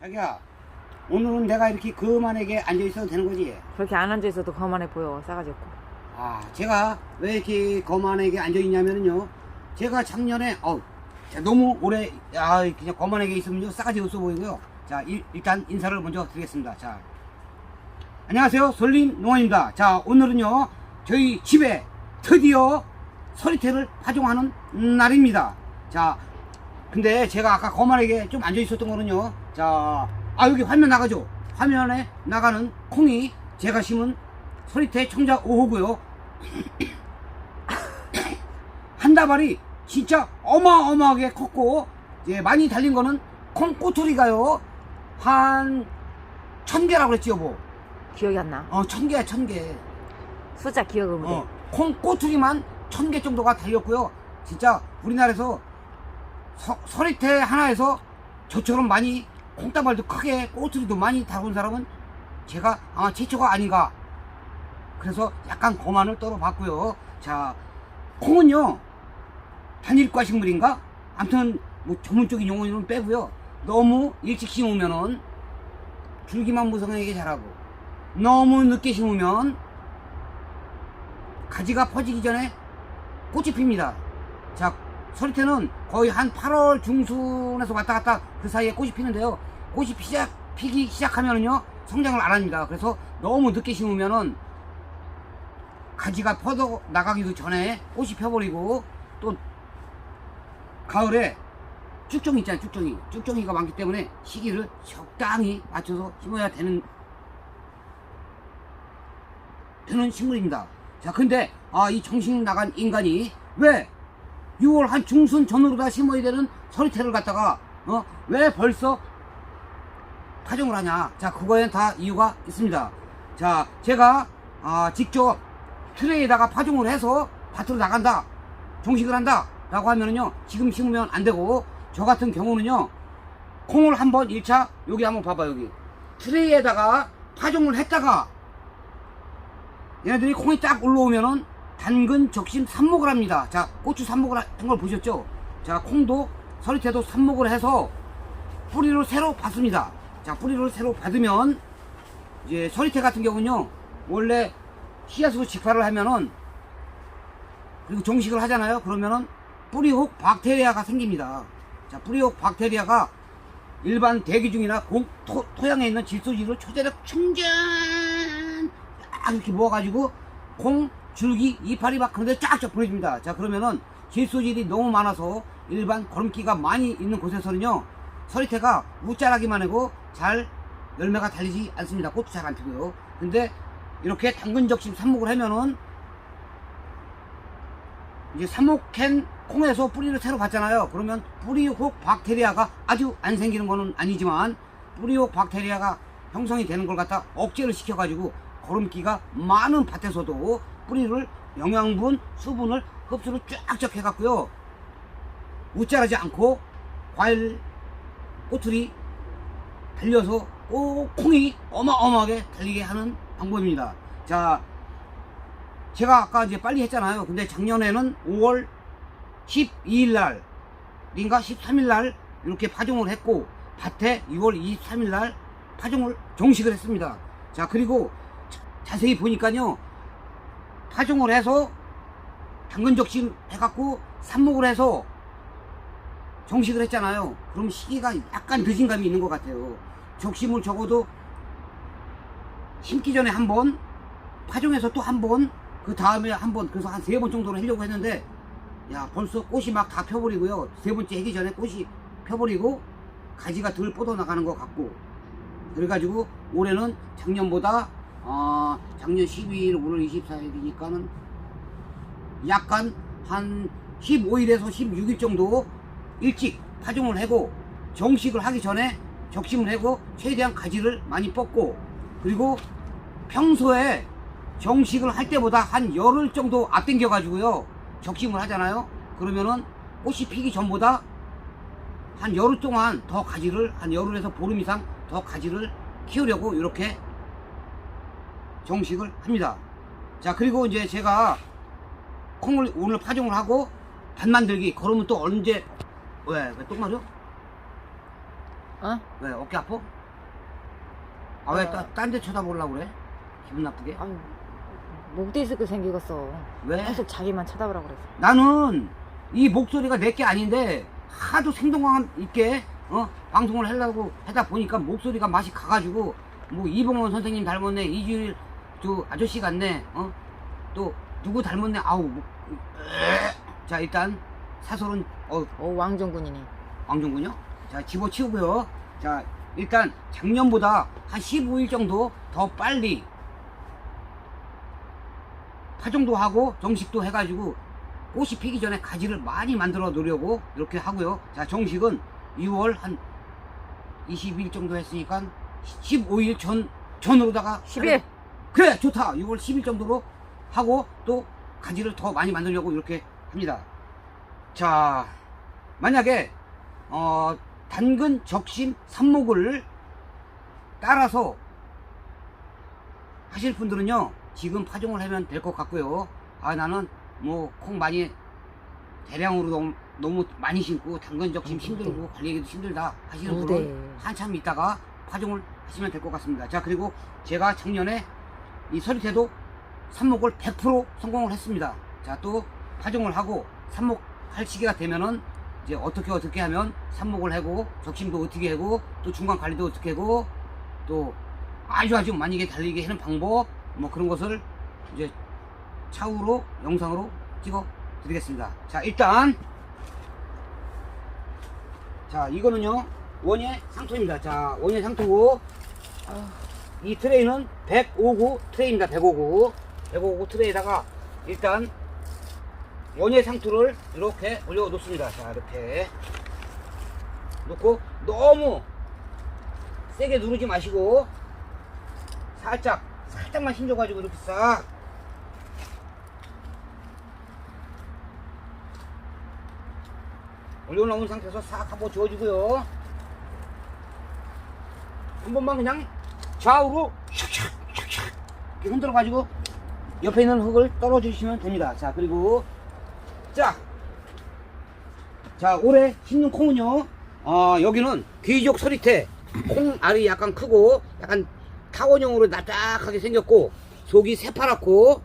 자기야 오늘은 내가 이렇게 그만하게 앉아 있어도 되는 거지? 그렇게 안 앉아 있어도 거만해 보여 싸가지 없고. 아 제가 왜 이렇게 거만하게 앉아 있냐면은요 제가 작년에 어 너무 오래 아 그냥 거만하게 있으면요 싸가지 없어 보이고요. 자 일, 일단 인사를 먼저 드리겠습니다. 자. 안녕하세요 솔림 농원입니다. 자 오늘은요 저희 집에 드디어 서리태를 파종하는 날입니다. 자 근데 제가 아까 거만하게 좀 앉아 있었던 거는요 자 아 여기 화면 나가죠? 화면에 나가는 콩이 제가 심은 서리태 청자 5호고요. 한 다발이 진짜 어마어마하게 컸고 이제 많이 달린 거는 콩 꼬투리가요. 한 천 개라고 그랬지 여보? 기억이 안 나. 어 천 개야 천 개. 숫자 기억은 못해. 어, 콩 꼬투리만 천 개 정도가 달렸고요. 진짜 우리나라에서 서, 서리태 하나에서 저처럼 많이 콩다발도 크게 꼬투리도 많이 달은 사람은 제가 아마 최초가 아닌가 그래서 약간 거만을 떨어봤고요 자 콩은요 단일과 식물인가 아무튼 뭐 전문적인 용어는 빼고요 너무 일찍 심으면은 줄기만 무성하게 자라고 너무 늦게 심으면 가지가 퍼지기 전에 꽃이 핍니다. 자, 서리태는 거의 한 8월 중순에서 왔다 갔다 그 사이에 꽃이 피는데요. 꽃이 피작, 피기 시작하면은요, 성장을 안 합니다. 그래서 너무 늦게 심으면은 가지가 퍼져 나가기도 전에 꽃이 펴버리고 또 가을에 쭉정이 있잖아요, 쭉정이. 쭉정이가 많기 때문에 시기를 적당히 맞춰서 심어야 되는 되는 식물입니다. 자, 근데 아, 이 정신 나간 인간이 왜 6월 한 중순 전후로 다 심어야 되는 서리태를 갖다가 어, 왜 벌써 파종을 하냐? 자, 그거엔 다 이유가 있습니다. 자, 제가 아, 직접 트레이에다가 파종을 해서 밭으로 나간다. 종식을 한다. 라고 하면은요, 지금 심으면 안 되고, 저 같은 경우는요, 콩을 한번 1차, 여기 한번 봐봐, 여기. 트레이에다가 파종을 했다가, 얘네들이 콩이 딱 올라오면은 당근 적심 삽목을 합니다. 자, 고추 삽목을 한 걸 보셨죠? 자, 콩도 서리태도 삽목을 해서 뿌리를 새로 받습니다. 자, 뿌리를 새로 받으면 이제 서리태 같은 경우는요, 원래 씨앗으로 직화를 하면은 그리고 종식을 하잖아요. 그러면은 뿌리혹 박테리아가 생깁니다. 자, 뿌리혹 박테리아가 일반 대기 중이나 공, 토, 토양에 있는 질소지를 초대력 충전 쫙 이렇게 모아가지고 콩, 줄기, 이파리 막 그런데 쫙쫙 보내줍니다. 자 그러면은 질소질이 너무 많아서 일반 거름기가 많이 있는 곳에서는요 서리태가 무자라기만 하고 잘 열매가 달리지 않습니다. 꽃도 잘 안 피고요. 근데 이렇게 당근 적심 삽목을 하면은 이제 삽목캔 콩에서 뿌리를 새로 받잖아요. 그러면 뿌리혹 박테리아가 아주 안 생기는 거는 아니지만 뿌리혹 박테리아가 형성이 되는 걸 갖다 억제를 시켜가지고 거름기가 많은 밭에서도 뿌리를 영양분, 수분을 흡수를 쫙쫙 해갖고요. 웃자라지 않고 과일, 꼬투리 달려서 오, 콩이 어마어마하게 달리게 하는 방법입니다. 자, 제가 아까 이제 빨리 했잖아요. 근데 작년에는 5월 12일 날, 인가 13일 날 이렇게 파종을 했고, 밭에 6월 23일 날 파종을 종식을 했습니다. 자, 그리고 자- 자세히 보니까요, 파종을 해서 당근 적심 해갖고 삽목을 해서 정식을 했잖아요. 그럼 시기가 약간 늦은 감이 있는 것 같아요. 적심을 적어도 심기 전에 한 번, 파종해서 또 한 번, 그 다음에 한 번, 그래서 한 세 번 정도는 하려고 했는데, 야, 벌써 꽃이 막 다 펴버리고요. 세 번째 하기 전에 꽃이 펴버리고, 가지가 덜 뻗어나가는 것 같고, 그래가지고 올해는 작년보다, 어, 작년 12일, 오늘 24일이니까는 약간 한 15일에서 16일 정도 일찍 파종을 하고 정식을 하기 전에 적심을 하고 최대한 가지를 많이 뻗고 그리고 평소에 정식을 할 때보다 한 열흘 정도 앞당겨 가지고요 적심을 하잖아요 그러면은 꽃이 피기 전보다 한 열흘 동안 더 가지를 한 열흘에서 보름 이상 더 가지를 키우려고 이렇게 정식을 합니다 자 그리고 이제 제가 콩을 오늘 파종을 하고 밭 만들기 그러면 또 언제 왜? 왜 똥 마려? 어? 왜 어깨 아파? 아왜 어. 딴데 쳐다보려고 그래? 기분 나쁘게? 아유 목 디스크 생기겠어 왜? 계속 자기만 쳐다보라 그랬어 나는 이 목소리가 내 게 아닌데 하도 생동감 있게 어 방송을 하려고 하다 보니까 목소리가 맛이 가가지고 뭐 이봉원 선생님 닮았네 이주일 저 아저씨 같네 어 또 누구 닮았네 아우 뭐. 자 일단 사설은 어오 왕정군이네 왕정군요 자 집어치우고요 자 일단 작년보다 한 15일 정도 더 빨리 파종도 하고 정식도 해가지고 꽃이 피기 전에 가지를 많이 만들어 놓으려고 이렇게 하고요. 자, 정식은 6월 한 20일 정도 했으니까 15일 전, 전으로다가. 10일 그래, 좋다. 6월 10일 정도로 하고 또 가지를 더 많이 만들려고 이렇게 합니다. 자, 만약에, 어, 당근, 적심, 삽목을 따라서 하실 분들은요, 지금 파종을 하면 될 것 같고요. 아, 나는 뭐, 콩 많이, 대량으로 너무, 너무 많이 심고, 당근 적심 음, 힘들고, 관리하기도 힘들다 하시는 무대. 분은 한참 있다가 파종을 하시면 될 것 같습니다. 자, 그리고 제가 작년에 이 서리태도 삽목을 100% 성공을 했습니다. 자, 또 파종을 하고 삽목 할 시기가 되면은 이제 어떻게 어떻게 하면 삽목을 하고 적심도 어떻게 하고 또 중간 관리도 어떻게 하고 또 아주 아주 많이 달리게 하는 방법 뭐 그런 것을 이제 차후로 영상으로 찍어 드리겠습니다. 자, 일단 자, 이거는요. 원예 상토입니다. 자, 원예 상토고 이 트레이는 159 트레이입니다. 159. 159 트레이에다가 일단 원예 상토를 이렇게 올려 놓습니다. 자, 이렇게 놓고 너무 세게 누르지 마시고 살짝 살짝만 힘줘 가지고 이렇게 싹 올려놓은 상태에서 싹 한번 저어주고요. 한 번만 그냥 좌우로 샥샥 샥샥 이렇게 흔들어 가지고 옆에 있는 흙을 떨어주시면 됩니다. 자 그리고 자, 자 올해 심는 콩은요. 어, 여기는 귀족 서리태 콩 알이 약간 크고 약간 타원형으로 납작하게 생겼고 속이 새파랗고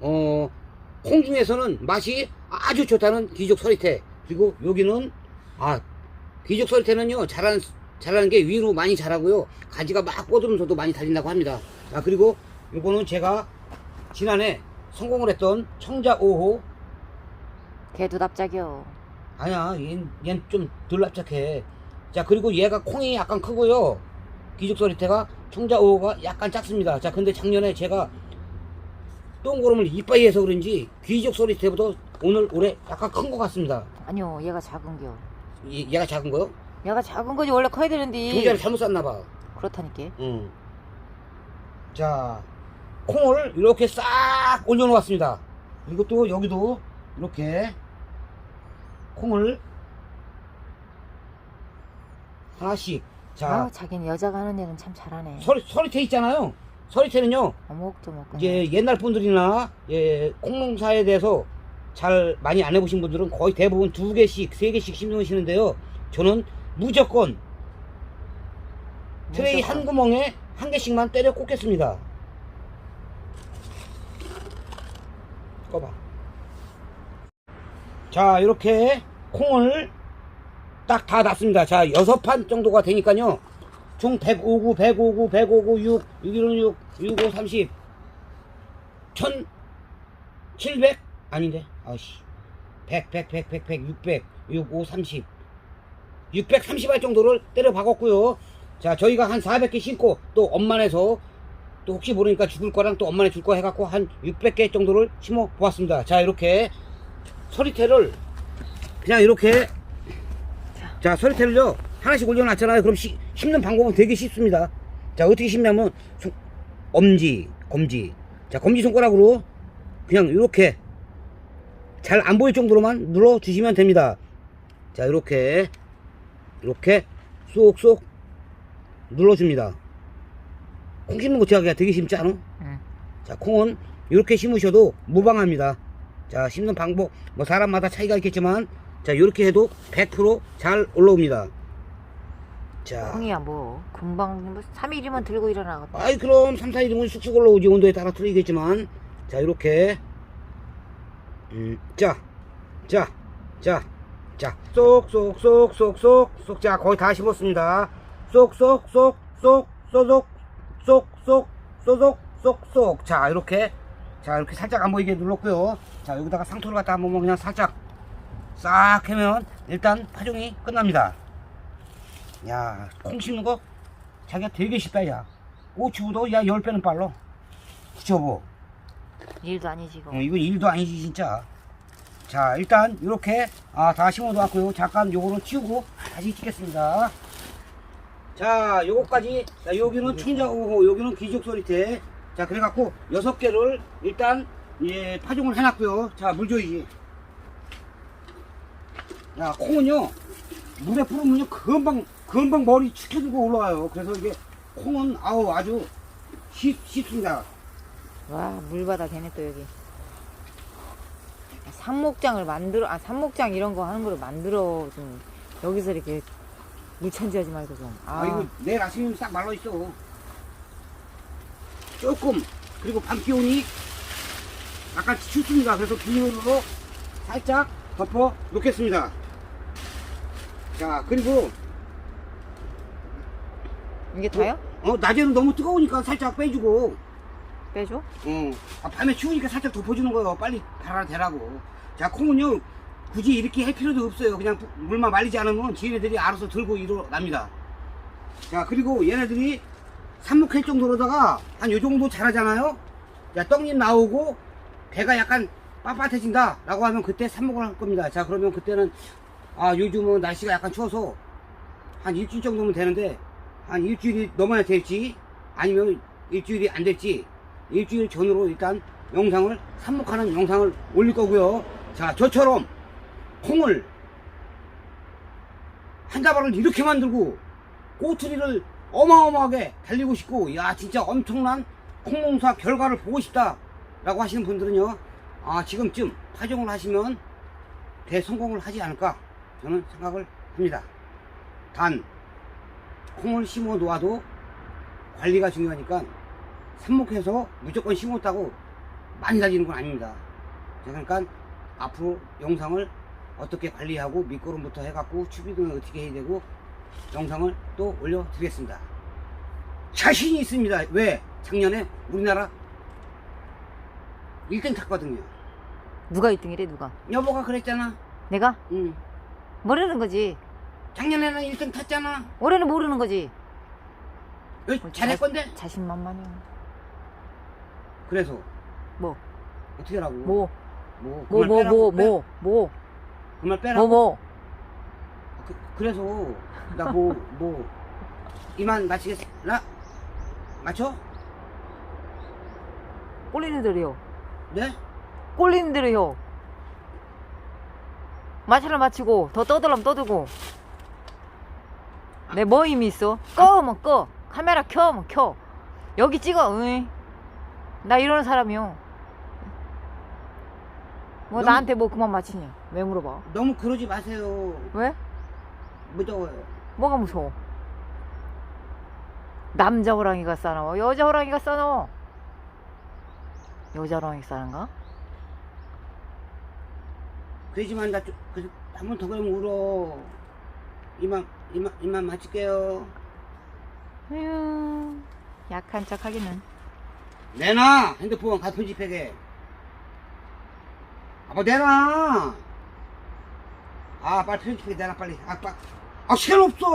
어, 콩 중에서는 맛이 아주 좋다는 귀족 서리태 그리고 여기는 아 귀족 서리태는요 자라는 자라는 게 위로 많이 자라고요 가지가 막 뻗으면서도 많이 달린다고 합니다 자 그리고 요거는 제가 지난해 성공을 했던 청자 5호 걔도 납작이요. 아니야 얜좀 덜 납작해. 자 그리고 얘가 콩이 약간 크고요. 귀족 서리태가 청자 5호가 약간 작습니다. 자 근데 작년에 제가 동그름을 이빠이 해서 그런지 귀족 서리태보다 오늘 올해 약간 큰 것 같습니다. 아니요 얘가 작은겨 얘, 얘가 작은 거요? 얘가 작은 거지 원래 커야 되는데. 종자를 잘못 샀나 봐. 그렇다니까. 응. 자 콩을 이렇게 싹 올려놓았습니다. 그리고 또 여기도 이렇게 콩을 하나씩 자 아 자기는 여자가 하는 일은 참 잘하네 서리, 서리태 있잖아요. 서리태는요, 어묵도먹 그냥 이제 옛날 분들이나, 예, 콩농사에 대해서 잘 많이 안 해보신 분들은 거의 대부분 두 개씩, 세 개씩 심으시는데요. 저는 무조건 트레이 무조건. 한 구멍에 한 개씩만 때려 꽂겠습니다. 꺼봐. 자, 이렇게 콩을 딱 다 놨습니다. 자, 여섯 판 정도가 되니까요. 총 159, 159, 159, 6, 616, 65, 30. 1700? 아닌데. 아씨. 100, 100, 100, 100, 100, 600, 65, 30. 630알 정도를 때려 박았고요. 자, 저희가 한 400개 심고 또 엄만해서 또 혹시 모르니까 죽을 거랑 또 엄만해 줄 거 해갖고 한 600개 정도를 심어 보았습니다. 자, 이렇게 서리태를 그냥 이렇게 자, 서리태를요 하나씩 올려놨잖아요. 그럼 시- 심는 방법은 되게 쉽습니다. 자, 어떻게 심냐면 손- 엄지, 검지. 자, 검지 손가락으로 그냥 이렇게 잘 안 보일 정도로만 눌러 주시면 됩니다. 자, 이렇게 이렇게 쏙쏙 눌러줍니다. 콩 심는 거 제가 되게 쉽지 않아? 응. 자, 콩은 이렇게 심으셔도 무방합니다. 자, 심는 방법, 뭐 사람마다 차이가 있겠지만, 자, 이렇게 해도 100%잘 올라옵니다. 자. 형이야 뭐 금방 뭐 3일이면 들고 일어나거든. 아이 그럼 3, 4일이면 쑥쑥 올라오지 온도에 따라 틀리겠지만 자 이렇게 음, 자, 자, 자, 자, 쏙, 쏙, 쏙, 쏙, 쏙, 쏙, 자, 거의 다 심었습니다. 쏙, 쏙, 쏙, 쏙, 쏙, 쏙, 쏙, 쏙, 쏙, 쏙, 쏙. 자, 이렇게, 자, 이렇게 살짝 안 보이게 눌렀고요. 자, 여기다가 상토를 갖다 한번 그냥 살짝 싹 하면 일단 파종이 끝납니다. 야, 콩 심는 거 자기가 되게 쉽다, 야. 고추도 야, 10배는 빨라. 그쵸, 뭐. 일도 아니지 이거. 어, 이거 일도 아니지 진짜 자 일단 이렇게 아, 다 심어 놓았고요 잠깐 요거는 치우고 다시 찍겠습니다 자 요거까지 자 여기는 충자호호 여기는 귀족 소리태 자 그래갖고 여섯 개를 일단 예 파종을 해놨고요 자물 줘야지 야 콩은요 물에 뿌리면요 금방 금방 머리 축혀들고 올라와요 그래서 이게 콩은 아우 아주 쉽, 쉽습니다 와 물바다 되네 또 여기. 산목장을 만들어 아 산목장 이런 거 하는 거를 만들어 좀 여기서 이렇게 물천지 하지 말고 좀. 아, 아, 이거 내일 아침이면 싹 말라 있어. 조금 그리고 밤 기온이 약간 춥습니다. 그래서 비닐로 살짝 덮어 놓겠습니다. 자 그리고 이게 다요? 어 낮에는 너무 뜨거우니까 살짝 빼주고 빼줘? 어 아, 밤에 추우니까 살짝 덮어주는 거예요. 빨리 발화되라고. 자 콩은요 굳이 이렇게 할 필요도 없어요. 그냥 부- 물만 말리지 않으면 지네들이 알아서 들고 일어납니다. 자 그리고 얘네들이 삽목할 정도로다가 한 요 정도 자라잖아요. 자 떡잎 나오고 배가 약간 빳빳해진다 라고 하면 그때 삽목을 할 겁니다. 자 그러면 그때는 아 요즘은 날씨가 약간 추워서 한 일주일 정도면 되는데 한 일주일이 넘어야 될지 아니면 일주일이 안 될지 일주일 전으로 일단 영상을 삽목하는 영상을 올릴 거고요. 자 저처럼 콩을 한 다발을 이렇게 만들고 꼬투리를 어마어마하게 달리고 싶고 야 진짜 엄청난 콩농사 결과를 보고 싶다 라고 하시는 분들은요 아 지금쯤 파종을 하시면 대성공을 하지 않을까 저는 생각을 합니다 단 콩을 심어 놓아도 관리가 중요하니까 삽목해서 무조건 심었다고 많이 달리는 건 아닙니다 그러니까 앞으로 영상을 어떻게 관리하고 밑거름부터 해갖고 추비 등을 어떻게 해야 되고 영상을 또 올려드리겠습니다. 자신이 있습니다. 왜? 작년에 우리나라 1등 탔거든요. 누가 1등이래 누가? 여보가 그랬잖아. 내가? 응. 모르는 거지. 작년에는 1등 탔잖아. 올해는 모르는 거지. 왜 잘할 건데? 자신만만해. 그래서 뭐? 어떻게 하라고? 뭐? 뭐? 뭐? 뭐? 빼라고? 뭐? 빼? 뭐? 뭐? 그말 빼라고? 뭐? 뭐? 그, 그래서 나 뭐 뭐 이만 마치겠나? 맞춰? 꼴리는 대로요. 네? 꼴리는 대로요. 마찰을 마치고 더 떠들라면 떠들고. 내뭐 힘이 있어? 꺼면 꺼. 카메라 켜면 켜. 여기 찍어. 응. 나 이러는 사람이요. 뭐 너무- 나한테 뭐 그만 맞히냐? 왜 물어봐? 너무 그러지 마세요. 왜? 무서워요. 뭐가 무서워? 남자 호랑이가 싸나워? 여자 호랑이가 싸나워? 여자 호랑이 싸는가? 그러지만 나 한 번 더 그러면 울어. 이만 이만 이만 마칠게요. 휴 약한 척 하기는 내놔 핸드폰 가 편집하게. 아빠 내놔. 아 빨리 편집하게 내놔 빨리. 아 빨리. 아 시간 없어.